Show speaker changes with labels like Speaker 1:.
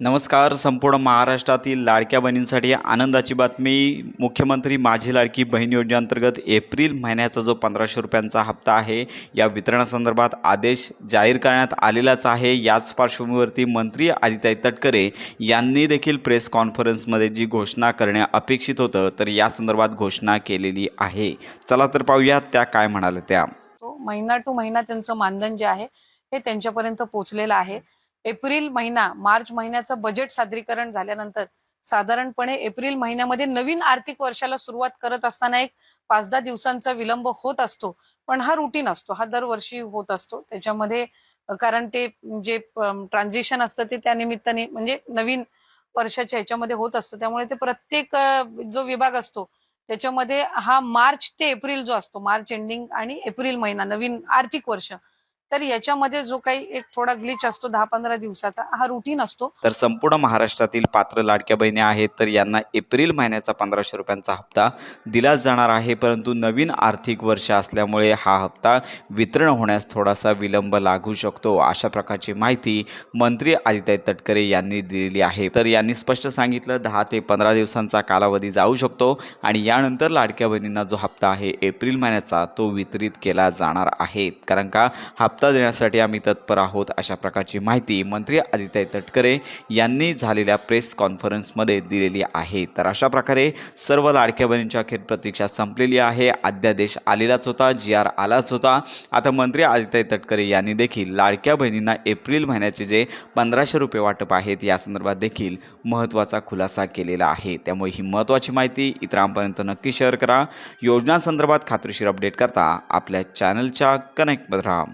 Speaker 1: नमस्कार संपूर्ण महाराष्ट्रातील लाडक्या बहिणींसाठी आनंदाची बातमी. मुख्यमंत्री माझी लाडकी बहीण योजनेअंतर्गत एप्रिल महिन्याचा जो पंधराशे रुपयांचा हप्ता आहे या वितरणासंदर्भात आदेश जाहीर करण्यात आलेलाच आहे. याच पार्श्वभूमीवरती मंत्री आदित्य तटकरे यांनी देखील प्रेस कॉन्फरन्समध्ये जी घोषणा करणे अपेक्षित होतं तर या संदर्भात घोषणा केलेली आहे. चला तर पाहूया त्या काय म्हणाल्या त्या.
Speaker 2: महिना टू महिना त्यांचं मानधन जे आहे हे त्यांच्यापर्यंत पोचलेलं आहे. एप्रिल महिना मार्च महिन्याचं बजेट सादरीकरण झाल्यानंतर साधारणपणे एप्रिल महिन्यामध्ये नवीन आर्थिक वर्षाला सुरुवात करत असताना एक पाच दहा दिवसांचा विलंब होत असतो. पण हा रुटीन असतो. हा दरवर्षी होत असतो. त्याच्यामध्ये कारण ते जे ट्रान्झिशन असतं ते त्या निमित्ताने म्हणजे नवीन वर्षाच्या ह्याच्यामध्ये होत असतं. त्यामुळे ते प्रत्येक जो विभाग असतो त्याच्यामध्ये हा मार्च ते एप्रिल जो असतो मार्च एंडिंग आणि एप्रिल महिना नवीन आर्थिक वर्ष तर याच्यामध्ये जो काही एक थोडा ग्लिच असतो दहा पंधरा दिवसाचा हा रुटीन असतो.
Speaker 1: तर संपूर्ण महाराष्ट्रातील पात्र लाडक्या बहिणी आहेत तर यांना एप्रिल महिन्याचा पंधराशे रुपयांचा हप्ता दिलाच जाणार आहे. परंतु नवीन आर्थिक वर्ष असल्यामुळे हा हप्ता वितरण होण्यास थोडासा विलंब लागू शकतो अशा प्रकारची माहिती मंत्री आदित्य तटकरे यांनी दिलेली आहे. तर यांनी स्पष्ट सांगितलं दहा ते पंधरा दिवसांचा कालावधी जाऊ शकतो आणि यानंतर लाडक्या बहिणींना जो हप्ता आहे एप्रिल महिन्याचा तो वितरित केला जाणार आहे. कारण का? हा हप्ता देण्यासाठी आम्ही तत्पर आहोत अशा प्रकारची माहिती मंत्री आदित्य तटकरे यांनी झालेल्या प्रेस कॉन्फरन्समध्ये दिलेली आहे. तर अशा प्रकारे सर्व लाडक्या बहिणींची अखेर प्रतीक्षा संपलेली आहे. अध्यादेश आलेलाच होता जी आर आलाच होता. आता मंत्री आदित्य तटकरे यांनी देखील लाडक्या बहिणींना एप्रिल महिन्याचे जे पंधराशे रुपये वाटप आहेत या संदर्भात देखील महत्त्वाचा खुलासा केलेला आहे. त्यामुळे ही महत्त्वाची माहिती इतरांपर्यंत नक्की शेअर करा. योजनांसंदर्भात खात्रीशीर अपडेट करता आपल्या चॅनलच्या कनेक्ट राहा